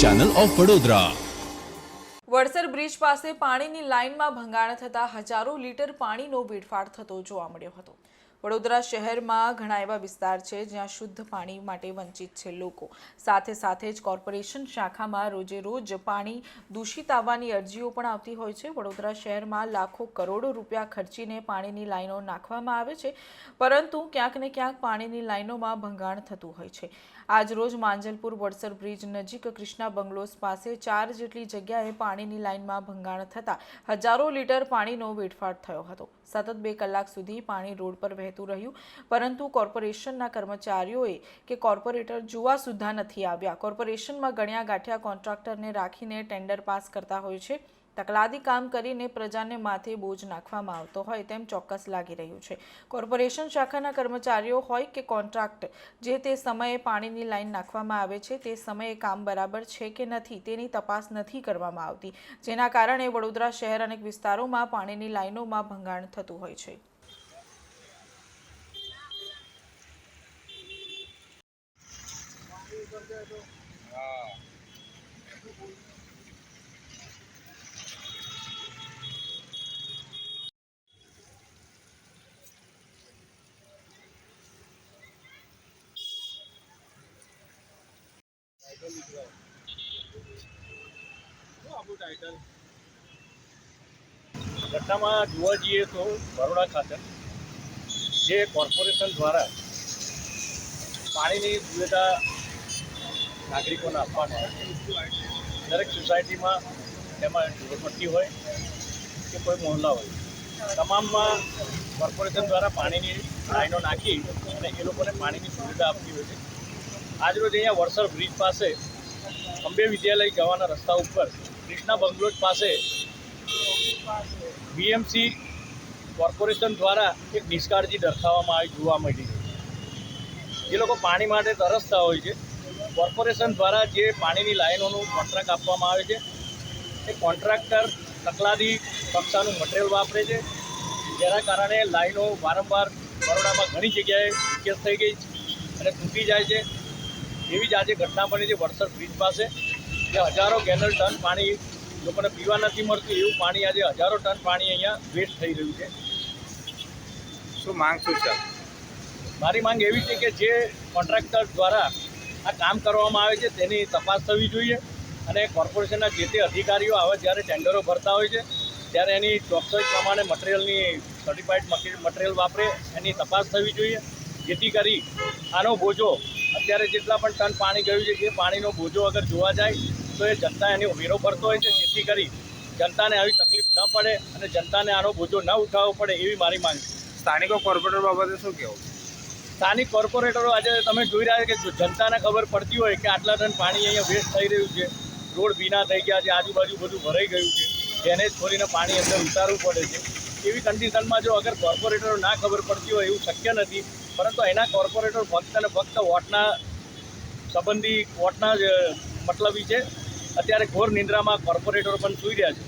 Channel of Vadodara Vadsar bridge પાસે પાણીની લાઇનમાં ભંગાણ થતા હજારો લીટર પાણીનો વેડફાટ થતો જોવા મળ્યો હતો. વડોદરા શહેરમાં ઘણા એવા વિસ્તાર છે જ્યાં શુદ્ધ પાણી માટે વંચિત છે લોકો. સાથે સાથે જ કોર્પોરેશન શાખામાં રોજે રોજ પાણી દૂષિત આવવાની અરજીઓ પણ આવતી હોય છે. વડોદરા શહેરમાં લાખો કરોડો રૂપિયા ખર્ચીને પાણીની લાઈનો નાખવામાં આવે છે. પરંતુ ક્યાંક ને ક્યાંક પાણીની લાઈનોમાં ભંગાણ થતું હોય છે. આજ રોજ માંજલપુર વડસર બ્રિજ નજીક કૃષ્ણા બંગલોઝ પાસે ચાર જેટલી જગ્યાએ પાણીની લાઇનમાં ભંગાણ થતાં હજારો લીટર પાણીનો વેડફાટ થયો હતો. સતત બે કલાક સુધી પાણી રોડ પર વહેતું રહ્યું, પરંતુ કોર્પોરેશનના કર્મચારીઓએ કે કોર્પોરેટર જોવા સુધા નથી આવ્યા. કોર્પોરેશનમાં ગણ્યા ગાંઠ્યા કોન્ટ્રાક્ટરને રાખીને ટેન્ડર પાસ કરતા હોય છે. તકલાદી કામ કરીને પ્રજાને માથે બોજ નાખવામાં આવતો હોય તેમ ચોક્કસ લાગી રહ્યું છે. કોર્પોરેશન શાખાના કર્મચારીઓ હોય કે કોન્ટ્રાક્ટ, જે તે સમયે પાણીની લાઈન નાખવામાં આવે છે, તે સમયે કામ બરાબર છે કે નથી તેની તપાસ નથી કરવામાં આવતી, જેના કારણે વડોદરા શહેર અનેક વિસ્તારોમાં પાણીની લાઈનોમાં ભંગાણ થતું હોય છે. ઘટનામાં જોવા જઈએ તો બરોડા ખાતે જે કોર્પોરેશન દ્વારા પાણીની સુવિધા નાગરિકોને આપવામાં આવે દરેક સોસાયટીમાં તેમાં ઝૂંપડપટ્ટી હોય કે કોઈ મોહલ્લા હોય. તમામમાં કોર્પોરેશન દ્વારા પાણીની લાઈનો નાખી અને એ લોકોને પાણીની સુવિધા આપતી હોય છે. આજરોજ અહીંયા વડસર બ્રિજ પાસે અંબે વિદ્યાલય જવાના રસ્તા ઉપર કૃષ્ણા બંગલોજ પાસે બીએમસી કોર્પોરેશન દ્વારા એક નિષ્કાળજી દર્શાવવામાં આવી જોવા મળી જે લોકો પાણી માટે તરસતા હોય છે. કોર્પોરેશન દ્વારા જે પાણીની લાઈનોનું કોન્ટ્રાક્ટ આપવામાં આવે છે, એ કોન્ટ્રાક્ટર તકલાદી કક્ષાનું મટીરિયલ વાપરે છે. જેના કારણે લાઈનો વારંવાર બરોડામાં ઘણી જગ્યાએ કેસ થઈ ગઈ અને તૂટી જાય છે. એવી જ આજે ઘટના બની છે વડસર બ્રિજ પાસે કે હજારો ગેલન ટન પાણી લોકોને પીવા નથી મળતું એવું પાણી આજે હજારો ટન પાણી અહીંયા વેસ્ટ થઈ રહ્યું છે. શું માંગ શું છે? મારી માંગ એવી છે કે જે કોન્ટ્રાક્ટર દ્વારા આ કામ કરવામાં આવે છે તેની તપાસ થવી જોઈએ અને કોર્પોરેશનના જે તે અધિકારીઓ આવે જ્યારે ટેન્ડરો ભરતા હોય છે ત્યારે એની ચોકસાઈ પ્રમાણે મટીરિયલની સર્ટિફાઈડ મટીરિયલ વાપરે એની તપાસ થવી જોઈએ. જેથી કરી આનો બોજો અત્યારે જેટલા પણ ટન પાણી ગયું છે એ પાણીનો બોજો અગર જોવા જાય તો એ જનતા એની વેરો ભરતો હોય છે. જેથી કરી જનતાને આવી તકલીફ ન પડે અને જનતાને આનો બોજો ન ઉઠાવવો પડે એવી મારી માંગ છે. સ્થાનિકો કોર્પોરેટર બાબતે શું કહેવું? સ્થાનિક કોર્પોરેટરો આજે તમે જોઈ રહ્યા છો કે જનતાને ખબર પડતી હોય કે આટલા ટન પાણી અહીંયા વેસ્ટ થઈ રહ્યું છે રોડ ભીના થઈ ગયા છે આજુબાજુ બધું ભરાઈ ગયું છે જેને જ ખોલીને પાણી અંદર ઉતારવું પડે છે. એવી કન્ડિશનમાં જો અગર કોર્પોરેટરો ના ખબર પડતી હોય એવું શક્ય નથી પરંતુ એના કોર્પોરેટર ફક્ત અને ફક્ત વોટના સંબંધી વોટના જ મતલબી છે. અત્યારે ઘોર નિંદ્રામાં કોર્પોરેટર પણ સૂઈ રહ્યા છે.